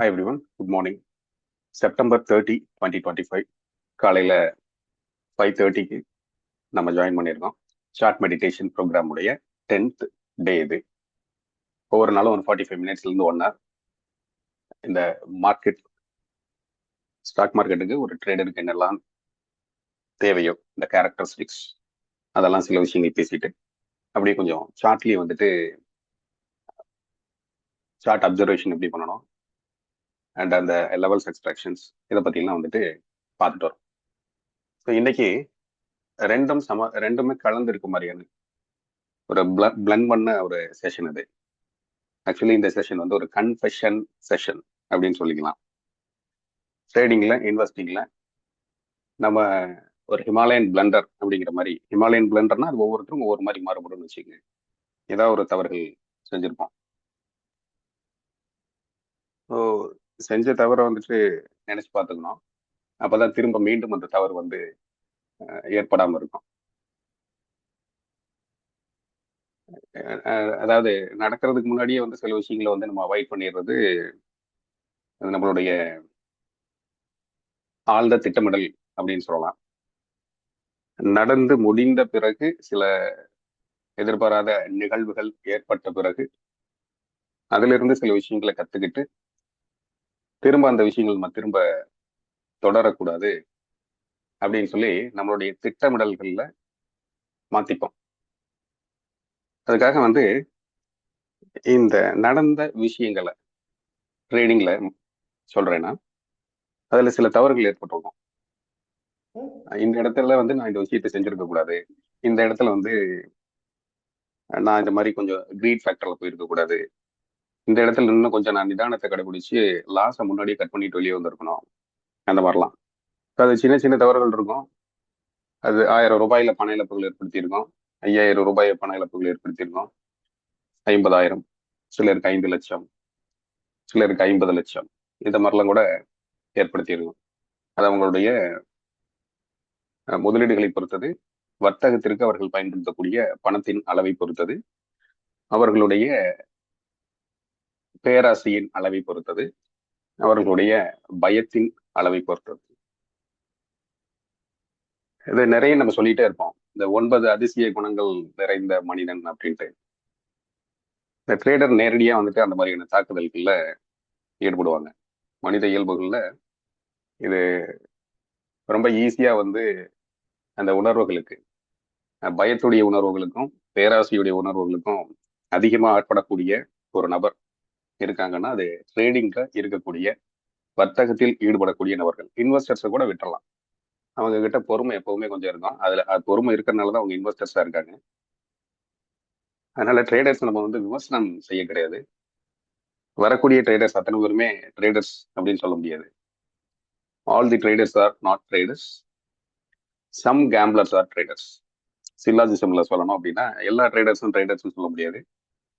Hi everyone good morning September thirty twenty twenty five காலையில் five தேர்ட்டிக்கு நம்ம join பண்ணியிருக்கோம். ஷார்ட் மெடிடேஷன் ப்ரோக்ராமுடைய டென்த் டே இது. ஒவ்வொரு நாளும் ஒரு ஃபார்ட்டி ஃபைவ் மினிட்ஸ்லேருந்து ஒன் ஹவர் இந்த மார்க்கெட் ஸ்டாக் மார்க்கெட்டுக்கு ஒரு ட்ரேடருக்கு என்னெல்லாம் தேவையோ இந்த கேரக்டரிஸ்டிக்ஸ் அதெல்லாம் சில விஷயங்கள் பேசிட்டு அப்படியே கொஞ்சம் சார்ட்லேயே வந்துட்டு சார்ட் அப்சர்வேஷன் எப்படி பண்ணணும் அண்ட் அந்த லெவல்ஸ் எக்ஸ்ட்ராக்ஷன்ஸ் இதை பற்றிலாம் வந்துட்டு பார்த்துட்டு வரோம். ஸோ இன்னைக்கு ரெண்டும் சம ரெண்டுமே கலந்து இருக்க மாதிரியான ஒரு பிளண்ட் பண்ண ஒரு செஷன் இது. ஆக்சுவலி இந்த செஷன் வந்து ஒரு கன்ஃபெஷன் செஷன் அப்படின்னு சொல்லிக்கலாம். ட்ரேடிங்கில் இன்வெஸ்டிங்கில் நம்ம ஒரு ஹிமாலயன் பிளண்டர் அப்படிங்கிற மாதிரி ஹிமாலயன் பிளண்டர்னா அது ஒவ்வொருத்தரும் ஒவ்வொரு மாதிரி மாறுபடும்னு வச்சுக்கோங்க. ஏதாவது ஒரு தவறுகள் செஞ்சுருப்போம். ஸோ செஞ்ச தவறை வந்துட்டு நினைச்சு பார்த்துக்கணும். அப்பதான் திரும்ப மீண்டும் அந்த தவறு வந்து ஏற்படாம இருக்கும். அதாவது நடக்கிறதுக்கு முன்னாடியே வந்து சில விஷயங்களை வந்து நம்ம அவாய்ட் பண்ணிடுறது நம்மளுடைய ஆழ்ந்த திட்டமிடல் அப்படின்னு சொல்லலாம். நடந்து முடிந்த பிறகு சில எதிர்பாராத நிகழ்வுகள் ஏற்பட்ட பிறகு அதிலிருந்து சில விஷயங்களை கத்துக்கிட்டு திரும்ப அந்த விஷயங்கள் நம்ம திரும்ப தொடரக்கூடாது அப்படின்னு சொல்லி நம்மளுடைய திட்டமிடல்களில் மாத்திப்போம். அதுக்காக வந்து இந்த நடந்த விஷயங்களை ட்ரேடிங்ல சொல்றேன்னா அதுல சில தவறுகள் ஏற்பட்டிருக்கும். இந்த இடத்துல வந்து நான் இந்த விஷயத்தை செஞ்சிருக்க கூடாது. இந்த இடத்துல வந்து நான் இந்த மாதிரி கொஞ்சம் கிரீட் ஃபேக்டர்ல போயிருக்க கூடாது. இந்த இடத்துல இன்னும் கொஞ்சம் நான் நிதானத்தை கடைபிடிச்சு லாஸை முன்னாடியே கட் பண்ணிட்டு வெளியே வந்திருக்கணும். அந்த மாதிரிலாம். அது சின்ன சின்ன தவறுகள் இருக்கும். அது ஆயிரம் ரூபாயில பண இழப்புகள் ஏற்படுத்தியிருக்கோம். ஐயாயிரம் ரூபாய் பண இழப்புகள் ஏற்படுத்தியிருக்கோம். ஐம்பதாயிரம். சிலருக்கு ஐந்து லட்சம். சிலருக்கு ஐம்பது லட்சம். இந்த மாதிரிலாம் கூட ஏற்படுத்தியிருக்கோம். அது அவங்களுடைய முதலீடுகளை பொறுத்தது. வர்த்தகத்திற்கு அவர்கள் பயன்படுத்தக்கூடிய பணத்தின் அளவை பொறுத்தது. அவர்களுடைய பேராசையின் அளவை பொறுத்தது அவர்களுடைய பயத்தின் அளவை பொறுத்தது. இது நிறைய நம்ம சொல்லிட்டே இருப்போம். இந்த ஒன்பது அதிசய குணங்கள் நிறைந்த மனிதன் அப்படின்ட்டு. இந்த ட்ரேடர் நேரடியா வந்துட்டு அந்த மாதிரியான தாக்குதல்கள்ல ஈடுபடுவாங்க. மனித இயல்புகளில் இது ரொம்ப ஈஸியாக வந்து அந்த உணர்வுகளுக்கு பயத்துடைய உணர்வுகளுக்கும் பேராசையுடைய உணர்வுகளுக்கும் அதிகமாக ஆட்படக்கூடிய ஒரு நபர் இருக்காங்கன்னா அது ட்ரேடிங்ல இருக்கக்கூடிய வர்த்தகத்தில் ஈடுபடக்கூடிய நபர்கள். இன்வெஸ்டர்ஸை கூட விட்டுறலாம். அவங்க கிட்ட பொறுமை எப்பவுமே கொஞ்சம் இருக்கும். அதுல பொறுமை இருக்கிறனால தான் அவங்க இன்வெஸ்டர்ஸா இருக்காங்க. அதனால ட்ரேடர்ஸ் நம்ம வந்து விமர்சனம் செய்ய கிடையாது. வரக்கூடிய ட்ரேடர்ஸ் அத்தனை பேருமே ட்ரேடர்ஸ் அப்படின்னு சொல்ல முடியாது. All the traders are not traders some gamblers are traders சில்லாஜிசம்ல சொல்லணும் அப்படின்னா எல்லா ட்ரேடர்ஸும் ட்ரேடர்ஸ்னு சொல்ல முடியாது.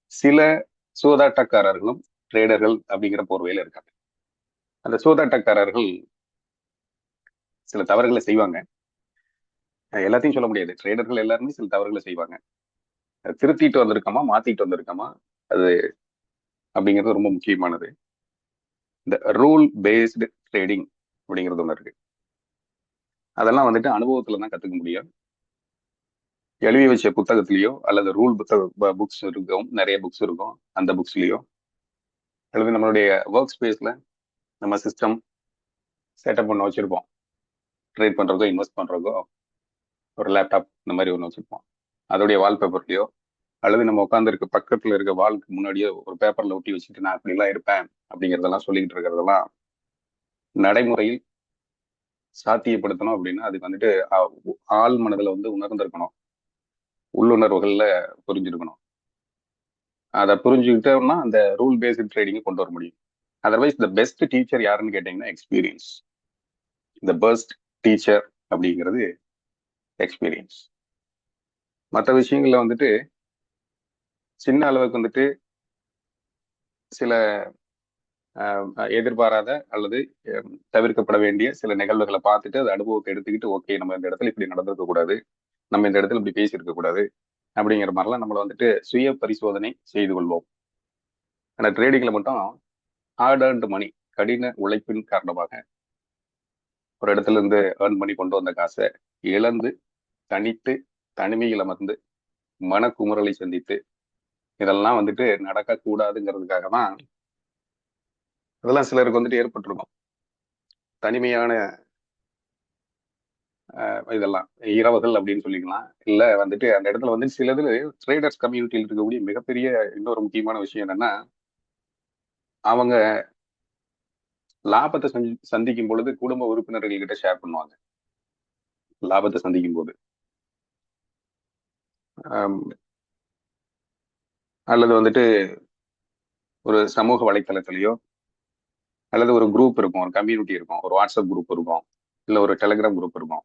சில சூதாட்டக்காரர்களும் ட்ரேடர்கள் அப்படிங்கிற போர்வையில் இருக்காங்க. அந்த சூதாட்டக்காரர்கள் சில தவறுகளை செய்வாங்க. எல்லாத்தையும் சொல்ல முடியாது. ட்ரேடர்கள் எல்லாருமே சில தவறுகளை செய்வாங்க. திருத்திட்டு வந்திருக்கோமா மாத்திட்டு வந்திருக்கோமா அது அப்படிங்கிறது ரொம்ப முக்கியமானது. இந்த ரூல் பேஸ்டு ட்ரேடிங் அப்படிங்கிறது ஒன்று இருக்கு. அதெல்லாம் வந்துட்டு அனுபவத்துல தான் கத்துக்க முடியும். எழுதி வச்ச புத்தகத்திலேயோ அல்லது ரூல் புத்தக புக்ஸ் இருக்கும் நிறைய புக்ஸ் இருக்கும். அந்த புக்ஸ்லயோ அல்லது நம்மளுடைய ஒர்க் ஸ்பேஸில் நம்ம சிஸ்டம் செட்டப் பண்ண வச்சிருப்போம். ட்ரேட் பண்ணுறதோ இன்வெஸ்ட் பண்ணுறதோ ஒரு லேப்டாப் இந்த மாதிரி ஒன்று வச்சுருப்போம். அதோடைய வால்பேப்பர்லையோ அல்லது நம்ம உட்காந்துருக்க பக்கத்தில் இருக்க வால்க்கு முன்னாடியோ ஒரு பேப்பரில் ஒட்டி வச்சுட்டு நான் அப்படிலாம் இருப்பேன் அப்படிங்கிறதெல்லாம் சொல்லிக்கிட்டு இருக்கிறதெல்லாம் நடைமுறையில் சாத்தியப்படுத்தணும் அப்படின்னா அதுக்கு வந்துட்டு ஆள் மனதில் வந்து உணர்ந்திருக்கணும். உள்ளுணர்வுகளில் புரிஞ்சிருக்கணும். அதை புரிஞ்சுக்கிட்டோம்னா அந்த ரூல் பேஸ்ட் ட்ரேடிங்கை கொண்டு வர முடியும். அதர்வைஸ் த பெஸ்ட் டீச்சர் யாருன்னு கேட்டீங்கன்னா எக்ஸ்பீரியன்ஸ் த பெஸ்ட் டீச்சர் அப்படிங்கிறது எக்ஸ்பீரியன்ஸ் மற்ற விஷயங்கள்ல வந்துட்டு சின்ன அளவுக்கு வந்துட்டு சில எதிர்பாராத அல்லது தவிர்க்கப்பட வேண்டிய சில நிகழ்வுகளை பார்த்துட்டு அது அனுபவத்தை எடுத்துக்கிட்டு ஓகே நம்ம இந்த இடத்துல இப்படி நடந்திருக்க கூடாது நம்ம இந்த இடத்துல இப்படி பேசியிருக்க கூடாது அப்படிங்கிற மாதிரிலாம் நம்மளை வந்துட்டு சுய பரிசோதனை செய்து கொள்வோம். ஆனால் ட்ரேடிங்கில் மட்டும் ஹார்ட் ஏர்ன்டு மணி கடின உழைப்பின் காரணமாக ஒரு இடத்துல இருந்து ஏர்ன் பண்ணி கொண்டு வந்த காசை இழந்து தனித்து தனிமையில் அமர்ந்து மனக்குமுறலை சந்தித்து இதெல்லாம் வந்துட்டு நடக்கக்கூடாதுங்கிறதுக்காக தான் இதெல்லாம் சிலருக்கு வந்துட்டு ஏற்பட்டிருக்கும். தனிமையான இதெல்லாம் இரவுகள் அப்படின்னு சொல்லிக்கலாம். இல்லை வந்துட்டு அந்த இடத்துல வந்து சில இதில் ட்ரேடர்ஸ் கம்யூனிட்டியில் இருக்கக்கூடிய மிகப்பெரிய இன்னொரு முக்கியமான விஷயம் என்னன்னா அவங்க லாபத்தை சந்திக்கும் பொழுது குடும்ப உறுப்பினர்கள் கிட்ட ஷேர் பண்ணுவாங்க. லாபத்தை சந்திக்கும் போது. அல்லது வந்துட்டு ஒரு சமூக வலைத்தளத்திலையோ அல்லது ஒரு குரூப் இருக்கும் ஒரு கம்யூனிட்டி இருக்கும் ஒரு வாட்ஸ்அப் குரூப் இருக்கும் இல்லை ஒரு டெலிகிராம் குரூப் இருக்கும்.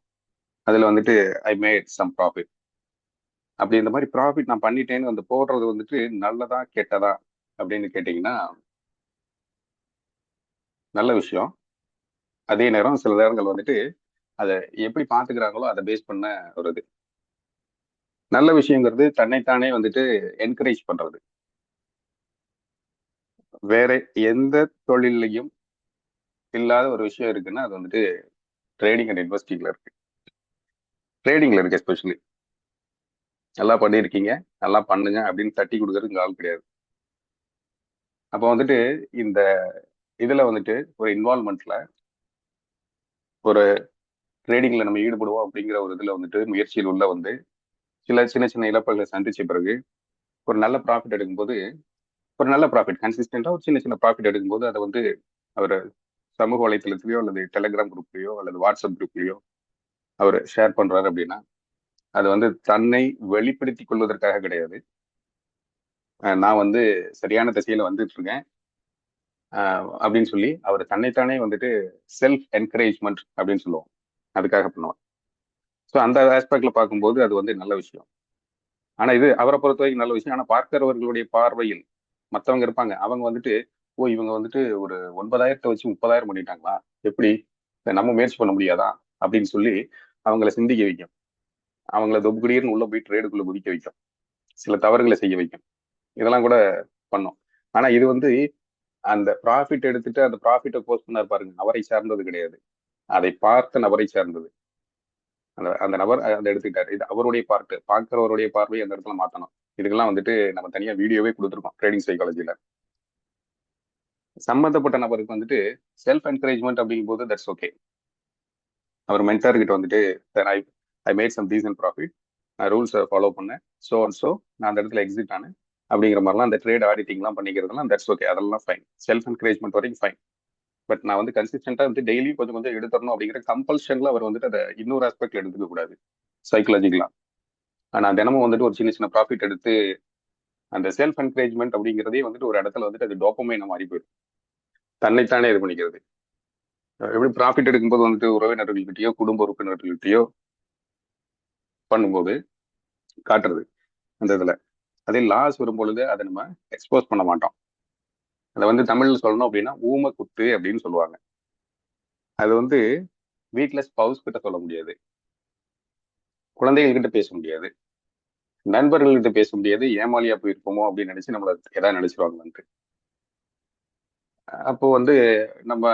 அதில் வந்துட்டு ஐ மேட் சம் ப்ராஃபிட் அப்படி இந்த மாதிரி ப்ராஃபிட் நான் பண்ணிட்டேன்னு வந்து போடுறது வந்துட்டு நல்லதா கெட்டதா அப்படின்னு கேட்டிங்கன்னா நல்ல விஷயம். அதே நேரம் சில நேரங்கள் வந்துட்டு அதை எப்படி பார்த்துக்கிறாங்களோ அதை பேஸ் பண்ண ஒரு இது. நல்ல விஷயங்கிறது தன்னைத்தானே வந்துட்டு என்கரேஜ் பண்றது. வேற எந்த தொழிலையும் இல்லாத ஒரு விஷயம் இருக்குன்னா அது வந்துட்டு ட்ரேடிங் அண்ட் இன்வெஸ்டிங்ல இருக்கு. ட்ரேடிங்ல இருக்கு எஸ்பெஷலி நல்லா பண்ணியிருக்கீங்க நல்லா பண்ணுங்க அப்படின்னு தட்டி கொடுக்கறதுக்கு ஆள் கிடையாது. அப்போ வந்துட்டு இந்த இதில் வந்துட்டு ஒரு இன்வால்மெண்ட்ல ஒரு ட்ரேடிங்ல நம்ம ஈடுபடுவோம் அப்படிங்கிற ஒரு இதில் வந்துட்டு முயற்சியில் உள்ள வந்து சில சின்ன சின்ன இழப்புகளை சந்திச்ச பிறகு ஒரு நல்ல ப்ராஃபிட் எடுக்கும்போது ஒரு நல்ல ப்ராஃபிட் கன்சிஸ்டண்ட்டாக ஒரு சின்ன சின்ன ப்ராஃபிட் எடுக்கும்போது அதை வந்து அவர் சமூக வலைத்தளத்துலையோ அல்லது டெலிகிராம் குரூப்லேயோ அல்லது வாட்ஸ்அப் குரூப்லேயோ அவர் ஷேர் பண்றாரு அப்படின்னா அது வந்து தன்னை வெளிப்படுத்தி கொள்வதற்காக கிடையாது. நான் வந்து சரியான திசையில வந்துட்டு இருக்கேன். அப்படின்னு சொல்லி அவர் தன்னைத்தானே வந்துட்டு செல்ஃப் என்கரேஜ்மெண்ட் அப்படின்னு சொல்லுவோம். அதுக்காக பண்ணுவார். ஸோ அந்த ஆஸ்பெக்ட்ல பார்க்கும்போது அது வந்து நல்ல விஷயம். ஆனா இது அவரை பொறுத்த வரைக்கும் நல்ல விஷயம். ஆனா பார்க்கிறவர்களுடைய பார்வையில் மற்றவங்க இருப்பாங்க. அவங்க வந்துட்டு ஓ இவங்க வந்துட்டு ஒரு ஒன்பதாயிரத்தை வச்சு முப்பதாயிரம் பண்ணிட்டாங்களா? எப்படி? நம்ம முயற்சி பண்ண முடியாதா? அப்படின்னு சொல்லி அவங்கள சிந்திக்க வைக்கும். அவங்கள தொப்புக்குடியர்னு உள்ள போய் ட்ரேடுக்குள்ள குதிக்க வைக்கும். சில தவறுகளை செய்ய வைக்கும். இதெல்லாம் கூட பண்ணும். ஆனா இது வந்து அந்த ப்ராஃபிட் எடுத்துட்டு அந்த ப்ராஃபிட்டை போஸ்ட் பண்ணார் பாருங்க. அவரை சார்ந்தது கிடையாது. அதை பார்த்த நபரை சார்ந்தது. அந்த அந்த நபர் அதை எடுத்துக்கிட்டாரு. இது அவருடைய பார்ட்டு பார்க்கிறவருடைய பார்வையை அந்த இடத்துல மாத்தணும். இதுக்கெல்லாம் வந்துட்டு நம்ம தனியா வீடியோவே கொடுத்துருக்கோம் ட்ரேடிங் சைக்காலஜியில சம்பந்தப்பட்ட நபருக்கு வந்துட்டு செல்ஃப் என்கரேஜ்மெண்ட் அப்படிங்கும் போது தட்ஸ் ஓகே அவர் மென்டார் கிட்ட வந்துட்டு I I made some decent profit நான் ரூல்ஸை ஃபாலோ பண்ணேன். ஸோ ஸோ நான் அந்த இடத்துல எக்ஸிட் ஆனேன். அப்படிங்கிற மாதிரிலாம் அந்த ட்ரேட் ஆடிட்டிங்லாம் பண்ணிக்கிறதுலாம் தட்ஸ் ஓகே அதெல்லாம் ஃபைன் செல்ஃப் என்கரேஜ்மெண்ட் வரைக்கும் ஃபைன் பட் நான் வந்து கன்சிஸ்டண்டாக வந்து டெய்லி கொஞ்சம் கொஞ்சம் எடுத்துடணும் அப்படிங்கிற கம்பல்ஷன்ல அவர் வந்துட்டு அதை இன்னொரு ஆஸ்பெக்ட்ல எடுத்துக்க கூடாது. சைக்கலாஜிக்கலா ஆனால் தினமும் வந்துட்டு ஒரு சின்ன சின்ன ப்ராஃபிட் எடுத்து அந்த செல்ஃப் என்கரேஜ்மெண்ட் அப்படிங்கிறதே வந்துட்டு ஒரு இடத்துல வந்துட்டு அது டோப்பமே மாறி போயிடும். தன்னைத்தானே இது பண்ணிக்கிறது. எப்படி ப்ராஃபிட் எடுக்கும்போது வந்துட்டு உறவினர்கள்கிட்டயோ குடும்ப உறுப்பினர்கள்கிட்டயோ பண்ணும்போது காட்டுறது அந்த இதில். அதே லாஸ் வரும்பொழுது அதை நம்ம எக்ஸ்போஸ் பண்ண மாட்டோம். அதை வந்து தமிழில் சொல்லணும் அப்படின்னா ஊம குத்து அப்படின்னு சொல்லுவாங்க. அது வந்து வீட்டில் ஸ்பவுஸ் கிட்ட சொல்ல முடியாது. குழந்தைகள்கிட்ட பேச முடியாது. நண்பர்கள்கிட்ட பேச முடியாது. ஏமாலியா போயிருப்போமோ அப்படின்னு நினைச்சு நம்மள எதாவது நினைச்சிருவாங்க வந்துட்டு. அப்போ வந்து நம்ம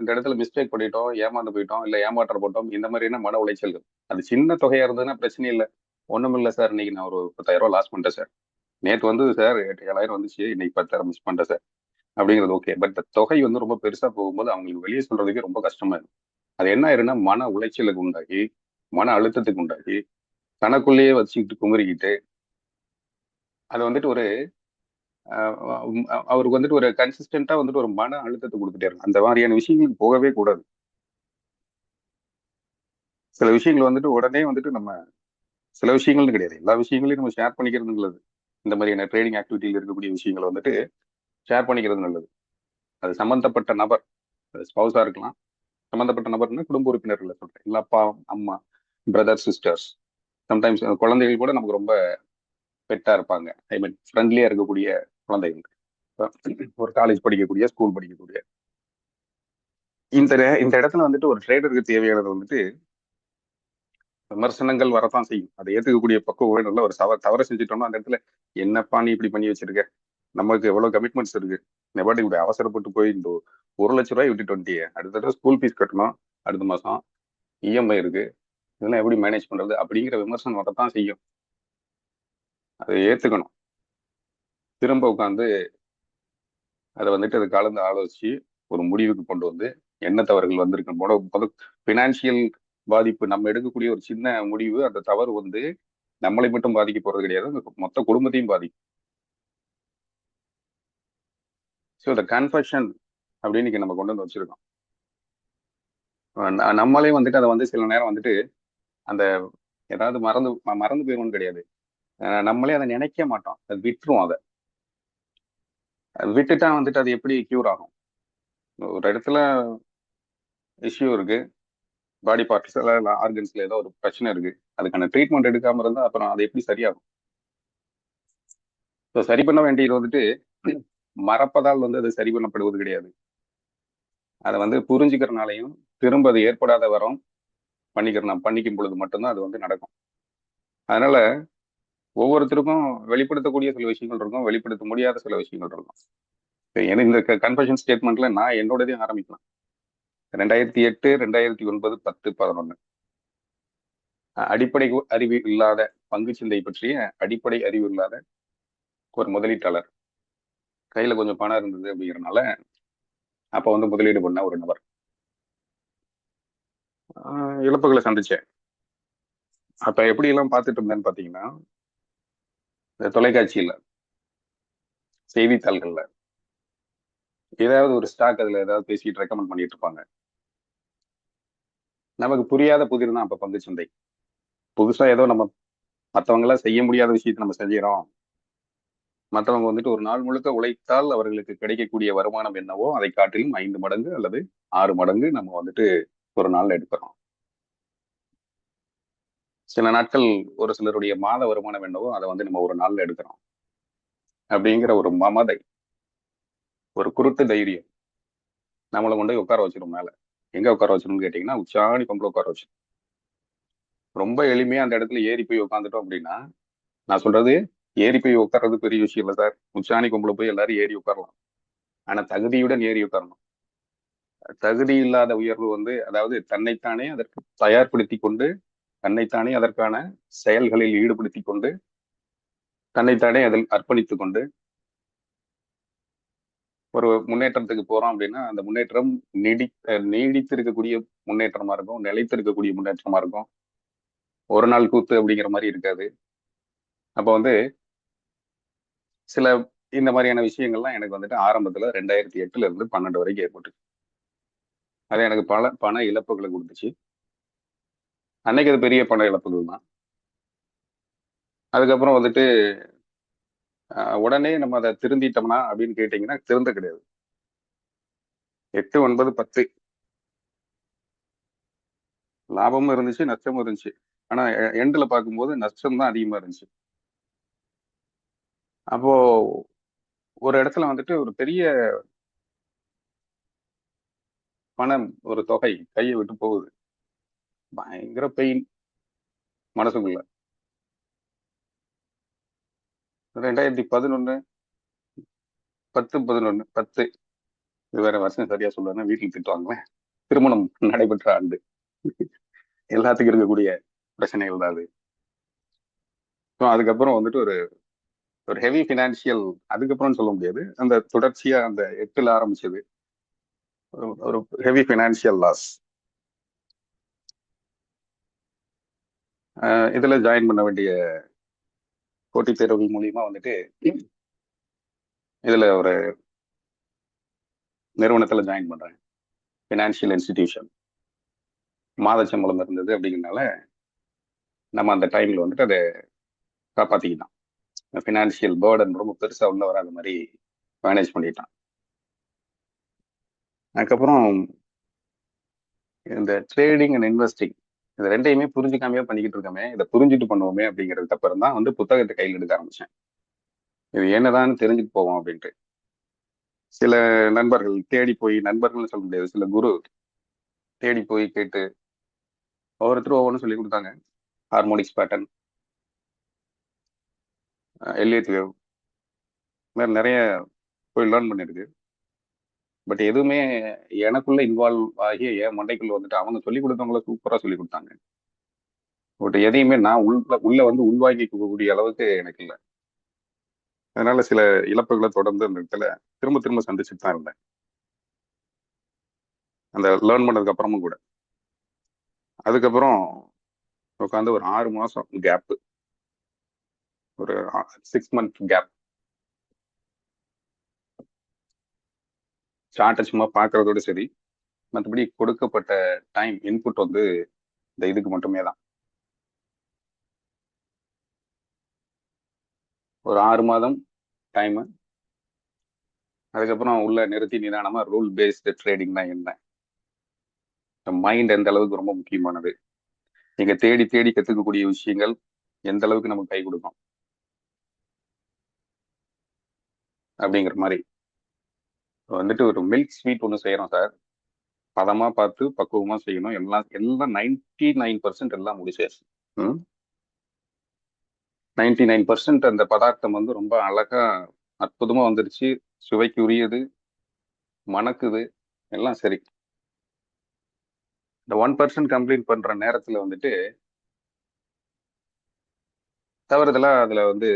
இந்த இடத்துல மிஸ்டேக் பண்ணிட்டோம் ஏமாந்து போயிட்டோம் இல்ல ஏமாற்றம் போட்டோம் இந்த மாதிரியான மன உளைச்சல்கள்? அது சின்ன தொகையா இருந்ததுன்னா பிரச்சனை இல்லை. ஒண்ணும் இல்லை சார் இன்னைக்கு நான் ஒரு பத்தாயிரம் ரூபாய் லாஸ் பண்ணிட்டேன் சார் நேற்று வந்து சார் ஏழாயிரம் வந்துச்சு இன்னைக்கு பத்தாயிரம் மிஸ் பண்ணிட்டேன் சார் அப்படிங்கிறது ஓகே பட் தொகை வந்து ரொம்ப பெருசா போகும்போது அவங்களுக்கு வெளியே சொல்றதுக்கே ரொம்ப கஷ்டமா இருக்கும். அது என்ன ஆயிருன்னா மன உளைச்சலுக்கு உண்டாகி மன அழுத்தத்துக்கு உண்டாகி தனக்குள்ளேயே வச்சுக்கிட்டு குமரிக்கிட்டு அது வந்துட்டு ஒரு அவருக்கு வந்துட்டு ஒரு கன்சிஸ்டண்டா வந்துட்டு ஒரு மன அழுத்தத்தை கொடுத்துட்டே இருக்கும் அந்த மாதிரியான விஷயங்களுக்கு போகவே கூடாது. சில விஷயங்கள் வந்துட்டு உடனே வந்துட்டு நம்ம சில விஷயங்கள்னு கிடையாது. எல்லா விஷயங்களையும் நம்ம ஷேர் பண்ணிக்கிறது நல்லது. இந்த மாதிரியான ட்ரேடிங் ஆக்டிவிட்டியில் இருக்கக்கூடிய விஷயங்களை வந்துட்டு ஷேர் பண்ணிக்கிறது நல்லது. அது சம்மந்தப்பட்ட நபர் அது ஸ்பௌஸாக இருக்கலாம். சம்மந்தப்பட்ட நபர்னா குடும்ப உறுப்பினர்களை சொல்கிறேன் இல்லை அப்பா அம்மா பிரதர் சிஸ்டர்ஸ் சம்டைம்ஸ் குழந்தைகள் கூட நமக்கு ரொம்ப பெட்டாக இருப்பாங்க. ஐ மீன் ஃப்ரெண்ட்லியாக இருக்கக்கூடிய குழந்தைகள் ஒரு காலேஜ் படிக்கக்கூடிய ஸ்கூல் படிக்கக்கூடிய. இந்த இந்த இடத்துல வந்துட்டு ஒரு ட்ரேடருக்கு தேவையானது வந்துட்டு விமர்சனங்கள் வரத்தான் செய்யும். அதை ஏத்துக்கக்கூடிய பக்குவம் வேணும்ல ஒரு சவ தவறு செஞ்சுட்டோம்னா அந்த இடத்துல என்னப்பா நீ இப்படி பண்ணி வச்சிருக்க? நமக்கு எவ்வளவு கமிட்மெண்ட்ஸ் இருக்கு? நெபாட்டி இப்படி அவசரப்பட்டு போய் இந்த ஒரு லட்ச ரூபாய் விட்டுட்டு வந்துட்டியே. அடுத்த தடவை ஸ்கூல் ஃபீஸ் கட்டணும். அடுத்த மாசம் இஎம்ஐ இருக்கு. இதெல்லாம் எப்படி மேனேஜ் பண்றது? அப்படிங்கிற விமர்சனம் வரத்தான் செய்யும். அதை ஏத்துக்கணும். திரும்ப உட்காந்து அதை வந்துட்டு அது கலந்து ஆலோசிச்சு ஒரு முடிவுக்கு கொண்டு வந்து என்ன தவறுகள் வந்திருக்கு போட ஃபினான்சியல் பாதிப்பு நம்ம எடுக்கக்கூடிய ஒரு சின்ன முடிவு அந்த தவறு வந்து நம்மளை மட்டும் பாதிக்க போறது கிடையாது. மொத்த குடும்பத்தையும் பாதிக்கும். ஸோ இந்த கன்ஃபஷன் அப்படின்னு நம்ம கொண்டு வந்து வச்சிருக்கோம். நம்மளே வந்துட்டு அதை வந்து சில நேரம் வந்துட்டு அந்த ஏதாவது மறந்து மறந்து போயிருவோம்னு கிடையாது. நம்மளே அதை நினைக்க மாட்டோம். அது விட்டுரும் அதை. விட்டுட்டா வந்துட்டு அது எப்படி கியூர் ஆகும்? ஒரு இடத்துல இஷ்யூ இருக்கு. பாடி பார்ட்ஸ்ல ஆர்கன்ஸ்ல ஏதோ ஒரு பிரச்சனை இருக்கு. அதுக்கான ட்ரீட்மெண்ட் எடுக்காம இருந்தா அப்புறம் அது எப்படி சரியாகும்? ஸோ சரி பண்ண வேண்டியது வந்துட்டு மறப்பதால் வந்து அது சரி பண்ணப்படுவது கிடையாது. அதை வந்து புரிஞ்சுக்கிறனாலையும் திரும்ப அது ஏற்படாத வரம் பண்ணிக்கிற நான் பண்ணிக்கும் பொழுது மட்டும்தான் அது வந்து நடக்கும். அதனால ஒவ்வொருத்தருக்கும் வெளிப்படுத்தக்கூடிய சில விஷயங்கள் இருக்கும் வெளிப்படுத்த முடியாத சில விஷயங்கள் இருக்கும். ஏன்னா இந்த கன்ஃபர்ஷன் ஸ்டேட்மெண்ட்ல நான் என்னோடதையும் ஆரம்பிக்கலாம். ரெண்டாயிரத்தி எட்டு ரெண்டாயிரத்தி ஒன்பது பத்து பதினொன்னு. அடிப்படை அறிவு இல்லாத பங்கு சந்தை பற்றிய அடிப்படை அறிவு இல்லாத ஒரு முதலீட்டாளர். கையில கொஞ்சம் பணம் இருந்தது அப்படிங்கிறனால அப்ப வந்து முதலீடு பண்ண ஒரு நபர். இழப்புகளை சந்திச்சேன். அப்ப எப்படி எல்லாம் பார்த்துட்டு இருந்தேன்னு இந்த தொலைக்காட்சியில செய்தித்தாள்கள்ல. ஏதாவது ஒரு ஸ்டாக் அதுல ஏதாவது பேசிட்டு ரெக்கமெண்ட் பண்ணிட்டு இருப்பாங்க. நமக்கு புரியாத புதிர் தான் அப்ப பங்கு சந்தை. புதுசா ஏதோ நம்ம மற்றவங்களாம் செய்ய முடியாத விஷயத்த நம்ம செஞ்சிடறோம். மற்றவங்க வந்துட்டு ஒரு நாள் முழுக்க உழைத்தால் அவர்களுக்கு கிடைக்கக்கூடிய வருமானம் என்னவோ அதை காட்டிலும் ஐந்து மடங்கு அல்லது ஆறு மடங்கு நம்ம வந்துட்டு ஒரு நாள் எடுக்கிறோம். சில நாட்கள் ஒரு சிலருடைய மாத வருமானம் என்னவோ அதை வந்து நம்ம ஒரு நாள்ல எடுக்கிறோம். அப்படிங்கிற ஒரு மமதை ஒரு குருட்டு தைரியம் நம்மளை கொண்டு உட்கார வச்சிடும் மேல. எங்க உட்கார வச்சிரும்னு கேட்டீங்கன்னா உச்சாணி பொம்பளை உட்கார வச்சிடும் ரொம்ப எளிமையா அந்த இடத்துல ஏறி போய் உட்காந்துட்டோம் அப்படின்னா நான் சொல்றது ஏறி போய் உட்கார்றது பெரிய விஷயம் இல்லை சார். உச்சாணி கொம்புல போய் எல்லாரும் ஏறி உட்காரலாம் ஆனா தகுதியுடன் ஏறி உட்காரணும் தகுதி இல்லாத உயர்வு வந்து அதாவது தன்னைத்தானே அதற்கு தயார்படுத்தி கொண்டு தன்னைத்தானே அதற்கான செயல்களில் ஈடுபடுத்தி கொண்டு தன்னைத்தானே அதில் அர்ப்பணித்து கொண்டு ஒரு முன்னேற்றத்துக்கு போறோம் அப்படின்னா அந்த முன்னேற்றம் நீடி நீடித்து இருக்கக்கூடிய முன்னேற்றமா இருக்கும் நிலைத்து இருக்கக்கூடிய முன்னேற்றமா இருக்கும். ஒரு நாள் கூத்து அப்படிங்கிற மாதிரி இருக்காது. அப்போ வந்து சில இந்த மாதிரியான விஷயங்கள்லாம் எனக்கு வந்துட்டு ஆரம்பத்துல ரெண்டாயிரத்தி எட்டுல இருந்து பன்னெண்டு வரைக்கும் ஏற்பட்டு அது எனக்கு பல பண இழப்புகளை கொடுத்துச்சு. அன்னைக்கு அது பெரிய பண இழப்புகள் தான் அதுக்கப்புறம் வந்துட்டு உடனே நம்ம அதை திருந்திட்டோம்னா அப்படின்னு கேட்டீங்கன்னா திருந்த கிடையாது. எட்டு ஒன்பது பத்து. லாபமும் இருந்துச்சு நஷ்டமும் இருந்துச்சு. ஆனா எண்டில் பார்க்கும்போது நஷ்டம் தான் அதிகமா இருந்துச்சு. அப்போ ஒரு இடத்துல வந்துட்டு ஒரு பெரிய பணம் ஒரு தொகை கையை விட்டு போகுது. பயங்கர பெயின் மனசுக்குள்ள. ரெண்டாயிரத்தி பதினொன்னு பத்து பதினொன்னு பத்து. இது வேற வருஷம் சரியா சொல்லுவேன் வீட்டில் திட்டுவாங்களேன் திருமணம் நடைபெற்ற ஆண்டு. எல்லாத்துக்கும் இருக்கக்கூடிய பிரச்சனைகள் தான் அது. அதுக்கப்புறம் வந்துட்டு ஒரு ஒரு ஹெவி ஃபினான்ஷியல் அதுக்கப்புறம் சொல்ல முடியாது. அந்த தொடர்ச்சியா அந்த எட்டுல ஆரம்பிச்சது. ஒரு ஹெவி ஃபினான்ஷியல் லாஸ் இதில் ஜாயின் பண்ண வேண்டிய போட்டித் தேர்வுகள் மூலியமாக வந்துட்டு இதில் ஒரு நிறுவனத்தில் ஜாயின் பண்ணுறேன் ஃபினான்ஷியல் இன்ஸ்டிடியூஷன் மாத சம்பளம் இருந்தது அப்படிங்கிறனால நம்ம அந்த டைமில் வந்துட்டு அதை காப்பாற்றிக்கிட்டான் ஃபினான்ஷியல் பேர்டன் ரொம்ப பெருசாக உள்ள வராத மாதிரி மேனேஜ் பண்ணிட்டான் அதுக்கப்புறம் இந்த ட்ரேடிங் அண்ட் இன்வெஸ்டிங் இது ரெண்டையுமே புரிஞ்சுக்காமையே பண்ணிக்கிட்டு இருக்கோமே இதை புரிஞ்சுட்டு பண்ணுவோமே அப்படிங்கிறதுக்கு அப்புறம் தான் வந்து புத்தகத்தை கையில் எடுக்க ஆரம்பிச்சேன். இது என்னதான் தெரிஞ்சுட்டு போவோம் அப்படின்ட்டு. சில நண்பர்கள் தேடி போய் நண்பர்கள்னு சொல்ல முடியாது சில குரு தேடி போய் கேட்டு ஒவ்வொருத்தரும் ஒவ்வொன்றும் சொல்லி கொடுத்தாங்க. ஹார்மோனிக்ஸ் பேட்டர்ன் எல்லியத் வேவ் இந்த மாதிரி நிறைய போய் லேர்ன் பண்ணியிருக்கு. பட் எதுவுமே எனக்குள்ள இன்வால்வ் ஆகி என் மண்டைக்குள்ள வந்துட்டு அவங்க சொல்லி கொடுத்தவங்கள சூப்பரா சொல்லி கொடுத்தாங்க. பட் எதையுமே நான் உள்ள உள்ள வந்து உள்வாங்கிக்கக்கூடிய அளவுக்கு எனக்கு இல்லை. அதனால சில இழப்புகளை தொடர்ந்து அந்த இடத்துல திரும்ப திரும்ப சந்திச்சுட்டு தான் இருந்தேன். அந்த லேர்ன் பண்ணதுக்கு அப்புறமும் கூட. அதுக்கப்புறம் உட்காந்து ஒரு ஆறு மாசம் கேப்பு ஒரு சிக்ஸ் மந்த் கேப் சார்ட்டை சும்மா பார்க்கறதோட சரி. மற்றபடி கொடுக்கப்பட்ட டைம் இன்புட் வந்து இந்த இதுக்கு மட்டுமே தான். ஒரு ஆறு மாதம் டைமு அதுக்கப்புறம் உள்ள நிறுத்தி நிதானமாக ரூல் பேஸ்டு ட்ரேடிங்னா என்ன. மைண்ட் எந்த அளவுக்கு ரொம்ப முக்கியமானது. நீங்கள் தேடி தேடி கற்றுக்கக்கூடிய விஷயங்கள் எந்த அளவுக்கு நமக்கு கை கொடுக்கும். அப்படிங்கிற மாதிரி. வந்துட்டு ஒரு மில்க் ஸ்வீட் ஒன்று செய்யறோம் சார் பதமா பார்த்து பக்குவமா செய்யணும். எல்லாம் எல்லாம் நைன்டி நைன் பர்சன்ட் எல்லாம் முடிச்சாச்சு. நைன்டி நைன் பர்சன்ட் அந்த பதார்த்தம் வந்து ரொம்ப அழகா அற்புதமா வந்துருச்சு. சுவைக்கு உரியது மணக்குது. எல்லாம் சரி. இந்த ஒன் பர்சன்ட் கம்ப்ளீட் பண்ற நேரத்துல வந்துட்டு தவறுதலா அதுல வந்து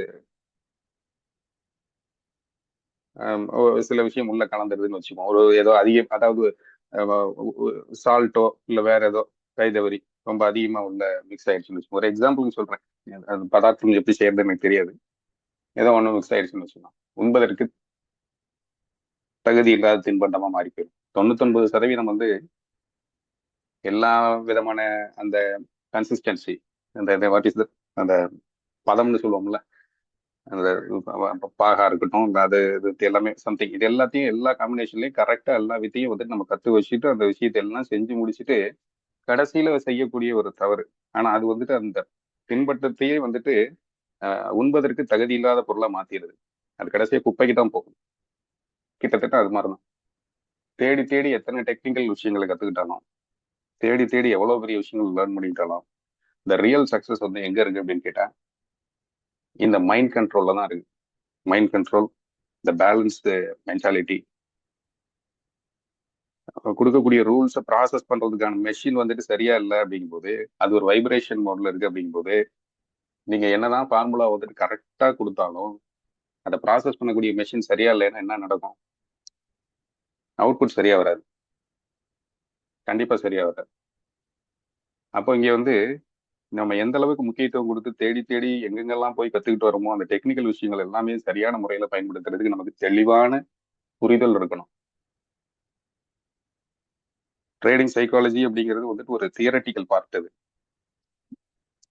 சில விஷயம் உள்ள கலந்துருதுன்னு வச்சுக்கோம் ஒரு ஏதோ அதிகம் அதாவது சால்ட்டோ இல்லை வேற ஏதோ கைதவரி ரொம்ப அதிகமா உள்ள மிக்ஸ் ஆயிடுச்சுன்னு வச்சுக்கோங்க ஒரு எக்ஸாம்பிள் சொல்றேன். அது பதார்த்தம் எப்படி செய்யறது எனக்கு தெரியாது. ஏதோ ஒன்று மிக்ஸ் ஆயிடுச்சுன்னு வச்சுக்கோங்க உண்பதற்கு தகுதி இல்லாத தின்பண்டமா மாறி போயிடும். தொண்ணூத்தொன்பது சதவீதம் வந்து எல்லா விதமான அந்த கன்சிஸ்டன்சி அந்த வாட் இஸ் அந்த பதம்னு சொல்லுவோம்ல அந்த பாகா இருக்கட்டும் அது இது எல்லாமே சம்திங் இது எல்லாத்தையும் எல்லா காம்பினேஷன்லையும் கரெக்டாக எல்லா வித்தையும் வந்துட்டு நம்ம கற்று வச்சுட்டு அந்த விஷயத்தை எல்லாம் செஞ்சு முடிச்சுட்டு கடைசியில் செய்யக்கூடிய ஒரு தவறு. ஆனால் அது வந்துட்டு அந்த பின்பற்றத்தையே வந்துட்டு உண்பதற்கு தகுதி இல்லாத பொருளாக மாற்றிடுது அது கடைசியாக குப்பைக்கு தான் போகும். கிட்டத்தட்ட அது மாதிரி தான் தேடி தேடி எத்தனை டெக்னிக்கல் விஷயங்களை கற்றுக்கிட்டாலும் தேடி தேடி எவ்வளோ பெரிய விஷயங்கள் லேர்ன் பண்ணிக்கிட்டாலும் இந்த ரியல் சக்ஸஸ் வந்து எங்கே இருக்குது அப்படின்னு கேட்டால் இந்த மைண்ட் கண்ட்ரோல்ல தான் இருக்கு. மைண்ட் கண்ட்ரோல் இந்த பேலன்ஸ்டு மென்டாலிட்டி கொடுக்கக்கூடிய ரூல்ஸை ப்ராசஸ் பண்றதுக்கான மெஷின் வந்துட்டு சரியா இல்லை அப்படிங்கும்போது அது ஒரு வைப்ரேஷன் மோட்ல இருக்கு அப்படிங்கும்போது நீங்கள் என்னதான் ஃபார்முலா வந்துட்டு கரெக்டாக கொடுத்தாலும் அதை ப்ராசஸ் பண்ணக்கூடிய மெஷின் சரியா இல்லைன்னா என்ன நடக்கும்? அவுட்புட் சரியா வராது. கண்டிப்பாக சரியா வராது. அப்போ இங்கே வந்து நம்ம எந்த அளவுக்கு முக்கியத்துவம் கொடுத்து தேடி தேடி எங்கெங்கெல்லாம் போய் கத்துக்கிட்டு வரமோ அந்த டெக்னிக்கல் விஷயங்கள் எல்லாமே சரியான முறையில பயன்படுத்துறதுக்கு நமக்கு தெளிவான புரிதல் இருக்கணும். ட்ரேடிங் சைக்காலஜி அப்படிங்கிறது வந்துட்டு ஒரு தியரட்டிக்கல் பார்ட் அது.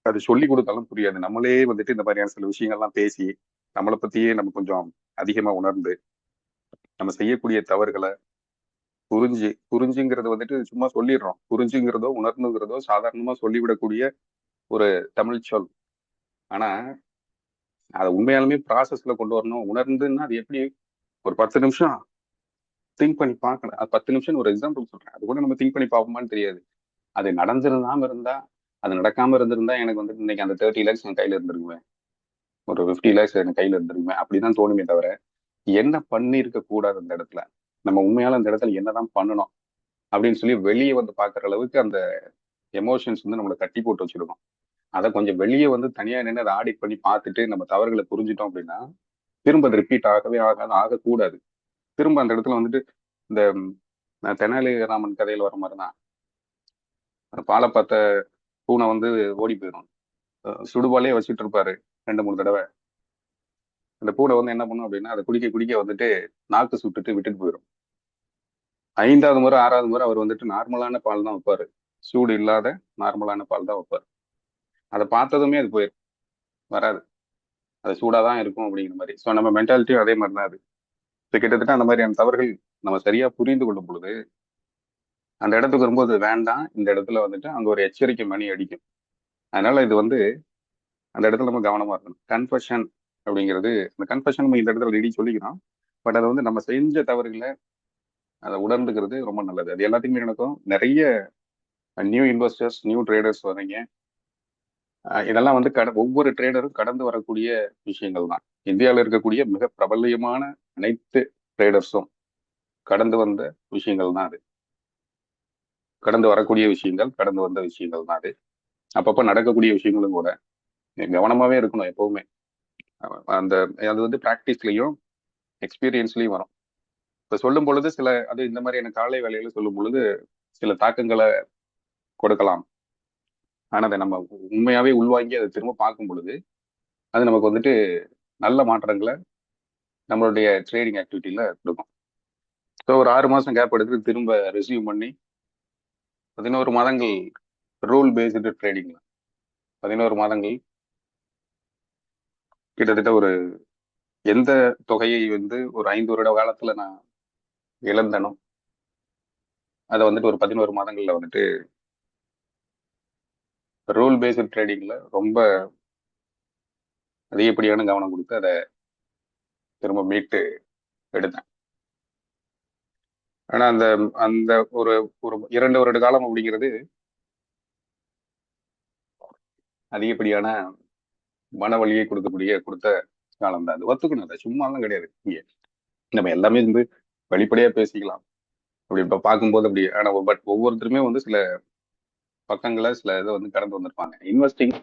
அது சொல்லி கொடுத்தாலும் புரியாது. நம்மளே வந்துட்டு இந்த மாதிரியான சில விஷயங்கள்லாம் பேசி நம்மளை பத்தியே நம்ம கொஞ்சம் அதிகமா உணர்ந்து நம்ம செய்யக்கூடிய தவறுகளை புரிஞ்சு புரிஞ்சுங்கிறது வந்துட்டு சும்மா சொல்லிடுறோம். புரிஞ்சுங்கிறதோ உணர்ந்துங்கிறதோ சாதாரணமா சொல்லிவிடக்கூடிய ஒரு தமிழ் சொல். ஆனா அதை உண்மையாலுமே ப்ராசஸ்ல கொண்டு வரணும். உணர்ந்துன்னா அது எப்படி? ஒரு பத்து நிமிஷம் திங்க் பண்ணி பார்க்கணும். அது பத்து நிமிஷம் ஒரு எக்ஸாம்பிள் சொல்றேன். அது கூட நம்ம திங்க் பண்ணி பார்ப்போமான்னு தெரியாது. அது நடந்திருந்தாம இருந்தா அது நடக்காம இருந்திருந்தா எனக்கு வந்து இன்னைக்கு அந்த தேர்ட்டி லேக்ஸ் என் கையில இருந்திருக்குவேன் ஒரு ஃபிஃப்டி லேக்ஸ் என் கையில இருந்திருக்குவேன் அப்படிதான் தோணுமே தவிர என்ன பண்ணியிருக்க கூடாது அந்த இடத்துல? நம்ம உண்மையால அந்த இடத்துல என்னதான் பண்ணணும்? அப்படின்னு சொல்லி வெளியே வந்து பாக்குற அளவுக்கு அந்த எமோஷன்ஸ் வந்து நம்மளை கட்டி போட்டு வச்சிருக்கோம். அதை கொஞ்சம் வெளியே வந்து தனியா நின்று அதை ஆடிட் பண்ணி பார்த்துட்டு நம்ம தவறுகளை புரிஞ்சிட்டோம் அப்படின்னா திரும்ப அது ரிப்பீட் ஆகவே ஆகாது ஆகக்கூடாது. திரும்ப அந்த இடத்துல வந்துட்டு இந்த தெனாலிராமன் கதையில் வர மாதிரி தான் பாலை பார்த்த பூனை வந்து ஓடி போயிடும் சுடுபாலே வச்சுட்டு இருப்பாரு ரெண்டு மூணு தடவை. அந்த பூனை வந்து என்ன பண்ணும் அப்படின்னா அதை குடிக்க குடிக்க வந்துட்டு நாக்கு சுட்டுட்டு விட்டுட்டு போயிடும் ஐந்தாவது முறை ஆறாவது முறை அவர் வந்துட்டு நார்மலான பால் தான் வைப்பாரு. சூடு இல்லாத நார்மலான பால் தான் வைப்பார். அதை பார்த்ததுமே அது போயிடும் வராது. அது சூடாக தான் இருக்கும் அப்படிங்கிற மாதிரி. ஸோ நம்ம மென்டாலிட்டியும் அதே மாதிரி தான் அது. ஸோ கிட்டத்தட்ட அந்த மாதிரியான தவறுகள் நம்ம சரியாக புரிந்து கொள்ளும் பொழுது அந்த இடத்துக்கு வரும்போது வேண்டாம். இந்த இடத்துல வந்துட்டு அங்கே ஒரு எச்சரிக்கை மணி அடிக்கும். அதனால இது வந்து அந்த இடத்துல நம்ம கவனமாக இருக்கணும். கன்ஃபஷன் அப்படிங்கிறது அந்த கன்ஃபஷன் நம்ம இந்த இடத்துல ரெடி சொல்லிக்கிறோம். பட் அதை வந்து நம்ம செஞ்ச தவறுகளை அதை உணர்ந்துக்கிறது ரொம்ப நல்லது. அது எல்லாத்தையுமே நடக்கும். நிறைய நியூ இன்வெஸ்டர்ஸ் நியூ ட்ரேடர்ஸ் வரீங்க இதெல்லாம் வந்து கட ஒவ்வொரு ட்ரேடரும் கடந்து வரக்கூடிய விஷயங்கள் தான். இந்தியாவில் இருக்கக்கூடிய மிக பிரபல்யமான அனைத்து ட்ரேடர்ஸும் கடந்து வந்த விஷயங்கள் தான் அது. கடந்து வரக்கூடிய விஷயங்கள் கடந்து வந்த விஷயங்கள் தான் அது. அப்பப்போ நடக்கக்கூடிய விஷயங்களும் கூட கவனமாகவே இருக்கணும் எப்பவுமே. அந்த அது வந்து ப்ராக்டிஸ்லையும் எக்ஸ்பீரியன்ஸ்லையும் வரும். இப்போ சொல்லும் பொழுது சில அது இந்த மாதிரியான காலை வேலையில சொல்லும் பொழுது சில தாக்கங்களை கொடுக்கலாம். ஆனால் அதை நம்ம உண்மையாகவே உள்வாங்கி அதை திரும்ப பார்க்கும் பொழுது அது நமக்கு வந்துட்டு நல்ல மாற்றங்களை நம்மளுடைய ட்ரேடிங் ஆக்டிவிட்டியில் கொடுக்கும். ஸோ ஒரு ஆறு மாதம் கேப் எடுத்து திரும்ப ரிசீவ் பண்ணி பதினோரு மாதங்கள் ரூல் பேஸ்டு ட்ரேடிங்கில் பதினோரு மாதங்கள் கிட்டத்தட்ட ஒரு எந்த தொகையை வந்து ஒரு ஐந்து வருட காலத்தில் நான் இழந்தனோ அதை வந்துட்டு ஒரு பதினோரு மாதங்களில் வந்துட்டு ரூல் பேஸ்டு ட்ரேடிங்கில் ரொம்ப அதிகப்படியான கவனம் கொடுத்து அதை திரும்ப மீட்டு எடுத்தேன். ஆனா அந்த அந்த ஒரு ஒரு இரண்டு வருட காலம் அப்படிங்கிறது அதிகப்படியான மன வழியை கொடுக்கக்கூடிய கொடுத்த காலம் தான். அது ஒத்துக்கணும். அதை சும்மாலாம் கிடையாது. இங்கே நம்ம எல்லாமே வந்து வெளிப்படையா பேசிக்கலாம். அப்படி இப்போ பார்க்கும்போது அப்படி ஆனா பட் ஒவ்வொருத்தருமே வந்து சில பக்கங்களை சில இதை வந்து கடந்து வந்திருப்பாங்க. இன்வெஸ்டிங்